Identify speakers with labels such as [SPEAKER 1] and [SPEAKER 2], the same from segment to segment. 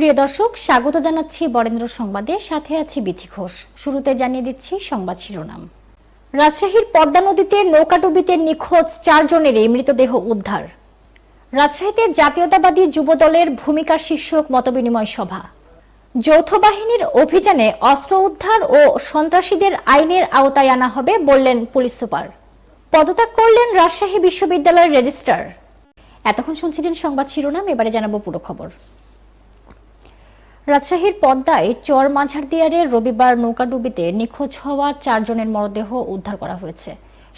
[SPEAKER 1] প্রিয় দর্শক, স্বাগত জানাচ্ছি বরেন্দ্র সংবাদে। সাথে আছি বিথি ঘোষ। শুরুতে জানিয়ে দিচ্ছি সংবাদ শিরোনাম। রাজশাহীর পদ্মা নদীতে নৌকাডুবিতে নিখোঁজ চারজনেরই মৃতদেহ উদ্ধার। রাজশাহীতে জাতীয়তাবাদী যুবদলের ভূমিকা শীর্ষক মতবিনিময় সভা। যৌথ বাহিনীর অভিযানে অস্ত্র উদ্ধার ও সন্ত্রাসীদের আইনের আওতায় আনা হবে বললেন পুলিশ সুপার। পদত্যাগ করলেন রাজশাহী বিশ্ববিদ্যালয়ের রেজিস্ট্রার। এতক্ষণ শুনছিলেন সংবাদ শিরোনাম, এবারে জানাব পুরো খবর। রাজশাহীর পদ্মায় চর মাঝার দিয়ারে রবিবার নৌকাডুবিতে নিখোঁজ হওয়া চারজনের মরদেহ উদ্ধার করা হয়েছে।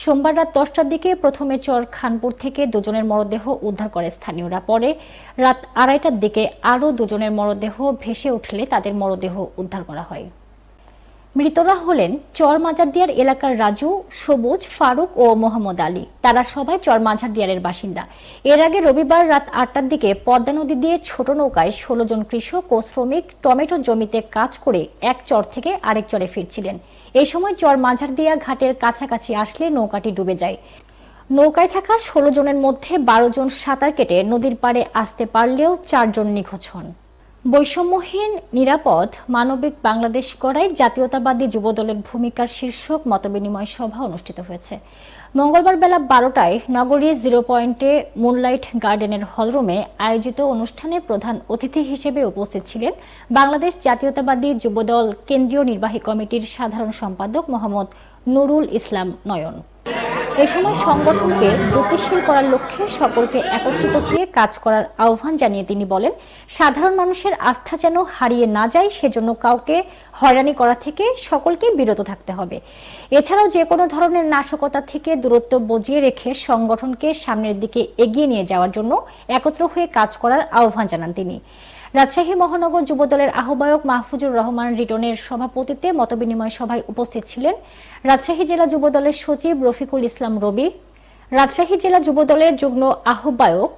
[SPEAKER 1] সোমবার রাত দশটার দিকে প্রথমে চর খানপুর থেকে দুজনের মরদেহ উদ্ধার করে স্থানীয়রা। পরে রাত আড়াইটার দিকে আরও দুজনের মরদেহ ভেসে উঠলে তাদের মরদেহ উদ্ধার করা হয়। মৃতরা হলেন চর মাঝারদিয়ার এলাকার রাজু, সবুজ, ফারুক ও মোহাম্মদ আলী। তারা সবাই চর মাঝারদিয়ারের বাসিন্দা। এর আগে রবিবার রাত আটটার দিকে পদ্মা নদী দিয়ে ছোট নৌকায় ষোলো জন কৃষক ও শ্রমিক টমেটো জমিতে কাজ করে এক চর থেকে আরেক চরে ফিরছিলেন। এই সময় চর মাঝারদিয়া ঘাটের কাছাকাছি আসলে নৌকাটি ডুবে যায়। নৌকায় থাকা ষোলো জনের মধ্যে বারো জন সাঁতার কেটে নদীর পাড়ে আসতে পারলেও চারজন নিখোঁজ হন। বৈষম্যহীন, নিরাপদ, মানবিক বাংলাদেশ গড়াই জাতীয়তাবাদী যুবদলের ভূমিকার শীর্ষক মতবিনিময় সভা অনুষ্ঠিত হয়েছে। মঙ্গলবার বেলা বারোটায় নগরীর জিরো পয়েন্টে মুনলাইট গার্ডেনের হলরুমে আয়োজিত অনুষ্ঠানে প্রধান অতিথি হিসেবে উপস্থিত ছিলেন বাংলাদেশ জাতীয়তাবাদী যুবদল কেন্দ্রীয় নির্বাহী কমিটির সাধারণ সম্পাদক মোহাম্মদ নুরুল ইসলাম নয়ন। এ সময় সংগঠনকে গতিশীল করার লক্ষ্যে সকলকে একত্রিত হয়ে কাজ করার আহ্বান জানিয়ে তিনি বলেন, সাধারণ মানুষের আস্থা যেন হারিয়ে না যায় সেজন্য কাউকে হয়রানি করা থেকে সকলকে বিরত থাকতে হবে। এছাড়াও যে কোনো ধরনের নাশকতা থেকে দূরত্ব বজিয়ে রেখে সংগঠনকে সামনের দিকে এগিয়ে নিয়ে যাওয়ার জন্য একত্র হয়ে কাজ করার আহ্বান জানান তিনি। রাজশাহী মহানগর যুবদলের আহ্বায়ক মাহফুজুর রহমান রিটনের সভাপতিত্বে মতবিনিময় সভায় উপস্থিত ছিলেন রাজশাহী জেলা যুবদলের সচিব রফিকুল ইসলাম রবি, রাজশাহী জেলা যুবদলের যুগ্ম আহ্বায়ক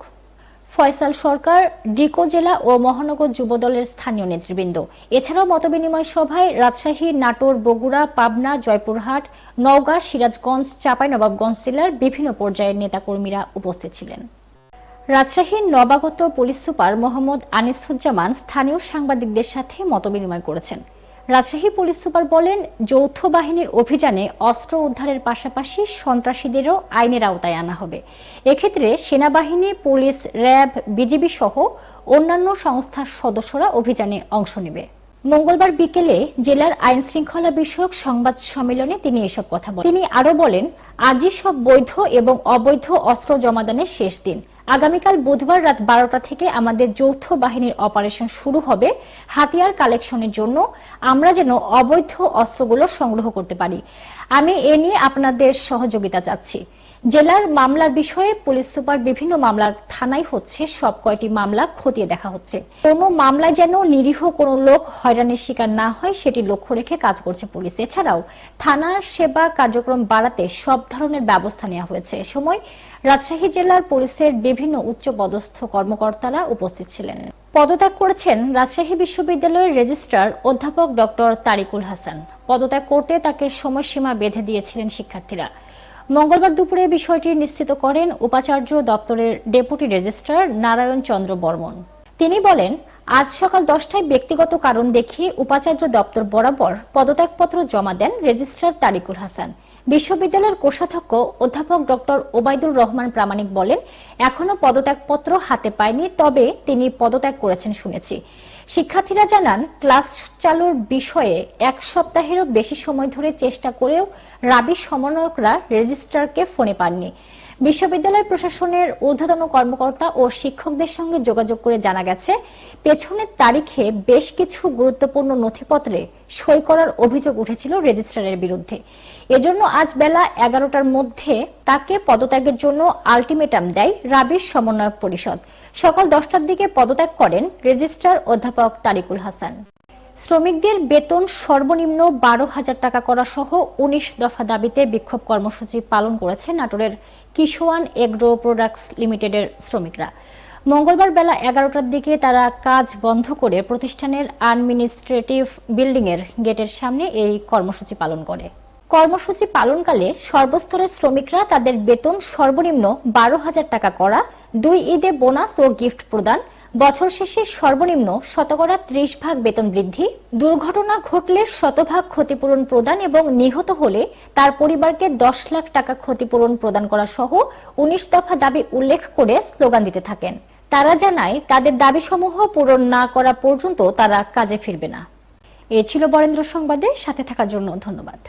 [SPEAKER 1] ফয়সাল সরকার, ডিকো জেলা ও মহানগর যুবদলের স্থানীয় নেতৃবৃন্দ। এছাড়াও মতবিনিময় সভায় রাজশাহী, নাটোর, বগুড়া, পাবনা, জয়পুরহাট, নওগাঁ, সিরাজগঞ্জ, চাঁপাইনবাবগঞ্জ জেলার বিভিন্ন পর্যায়ের নেতাকর্মীরা উপস্থিত ছিলেন। রাজশাহীর নবাগত পুলিশ সুপার মোহাম্মদ আনিসুজ্জামান স্থানীয় সাংবাদিকদের সাথে মতবিনিময় করেছেন। রাজশাহী পুলিশ সুপার বলেন, যৌথ বাহিনীর অভিযানে অস্ত্র উদ্ধারের পাশাপাশি সন্ত্রাসীদেরও আইনের আওতায় আনা হবে। এক্ষেত্রে সেনাবাহিনী, পুলিশ, র্যাব, বিজিবি সহ অন্যান্য সংস্থার সদস্যরা অভিযানে অংশ নেবে। মঙ্গলবার বিকেলে জেলার আইন শৃঙ্খলা বিষয়ক সংবাদ সম্মেলনে তিনি এসব কথা বলেন। তিনি আরও বলেন, আজই সব বৈধ এবং অবৈধ অস্ত্র জমাদানের শেষ দিন। আগামীকাল বুধবার রাত বারোটা থেকে আমাদের যৌথ বাহিনীর অপারেশন শুরু হবে। হাতিয়ার কালেকশনের জন্য আমরা যেন অবৈধ অস্ত্রগুলো সংগ্রহ করতে পারি। আমি এ নিয়ে আপনাদের সহযোগিতা চাচ্ছি। জেলার মামলার বিষয়ে পুলিশ সুপার বিভিন্ন মামলার থানায় হচ্ছে, সব কয়টি মামলা খতিয়ে দেখা হচ্ছে। কোনো মামলায় যেন নিরীহ কোনো লোক হয়রানির শিকার না হয়, সেটি লক্ষ্য রেখে কাজ করছে পুলিশ। এছাড়াও থানার সেবা কার্যক্রম বাড়াতে সব ধরনের ব্যবস্থা নেওয়া হয়েছে। সময় রাজশাহী জেলার পুলিশের বিভিন্ন উচ্চ পদস্থ কর্মকর্তারা উপস্থিত ছিলেন। পদত্যাগ করেছেন রাজশাহী বিশ্ববিদ্যালয়ের রেজিস্ট্রার অধ্যাপক ডক্টর তারিকুল হাসান। পদত্যাগ করতে তাকে সময়সীমা বেঁধে দিয়েছিলেন শিক্ষার্থীরা। মঙ্গলবার দুপুরে বিষয়টি নিশ্চিত করেন উপাচার্য দপ্তরের ডেপুটি রেজিস্ট্রার নারায়ণ চন্দ্র বর্মন। তিনি বলেন, আজ সকাল দশটায় ব্যক্তিগত কারণ দেখিয়ে উপাচার্য দপ্তর বরাবর পদত্যাগপত্র জমা দেন রেজিস্ট্রার তারিকুল হাসান। বিশ্ববিদ্যালয়ের কোষাধ্যক্ষ অধ্যাপক ডক্টর ওবায়দুর রহমান প্রামাণিক বলেন এখনও পদত্যাগপত্র হাতে পায়নি, তবে তিনি পদত্যাগ করেছেন শুনেছি। শিক্ষার্থীরা জানান, ক্লাস চালুর বিষয়ে এক সপ্তাহেরও বেশি সময় ধরে চেষ্টা করেও রাবি সমন্বয়করা রেজিস্ট্রারকে ফোনে পাননি। বিশ্ববিদ্যালয় প্রশাসনের ঊর্ধ্বতন কর্মকর্তা ও শিক্ষকদের সঙ্গে যোগাযোগ করে জানা গেছে, পেছনের তারিখে বেশ কিছু গুরুত্বপূর্ণ নথিপত্রে সই করার অভিযোগ উঠেছিল রেজিস্ট্রারের বিরুদ্ধে। এজন্য আজ বেলা এগারোটার মধ্যে তাকে পদত্যাগের জন্য আলটিমেটাম দেয় রাবির সমন্বয়ক পরিষদ। সকাল দশটার দিকে পদত্যাগ করেন রেজিস্ট্রার অধ্যাপক তারিকুল হাসান। শ্রমিকদের বেতন সর্বনিম্ন বারো হাজার টাকা করা সহ উনিশ দফা দাবিতে বিক্ষোভ কর্মসূচি পালন করেছে নাটোরের কিশোয়ান এগ্রো প্রোডাক্টস লিমিটেডের শ্রমিকরা। মঙ্গলবার বেলা এগারোটার দিকে তারা কাজ বন্ধ করে প্রতিষ্ঠানের আডমিনিস্ট্রেটিভ বিল্ডিংয়ের গেটের সামনে এই কর্মসূচি পালন করে। কর্মসূচি পালনকালে সর্বস্তরের শ্রমিকরা তাদের বেতন সর্বনিম্ন বারো হাজার টাকা করা, দুই ঈদে বোনাস ও গিফট প্রদান বছর শেষে সর্বনিম্ন শতকরা ত্রিশ ভাগ বেতন বৃদ্ধি, দুর্ঘটনা ঘটলে শতভাগ ক্ষতিপূরণ প্রদান এবং নিহত হলে তার পরিবারকে দশ লাখ টাকা ক্ষতিপূরণ প্রদান করা সহ উনিশ দফা দাবি উল্লেখ করে স্লোগান দিতে থাকেন। তারা জানায়, তাদের দাবিসমূহ পূরণ না করা পর্যন্ত তারা কাজে ফিরবে না। এ ছিল বরেন্দ্র সংবাদে, সাথে থাকার জন্য ধন্যবাদ।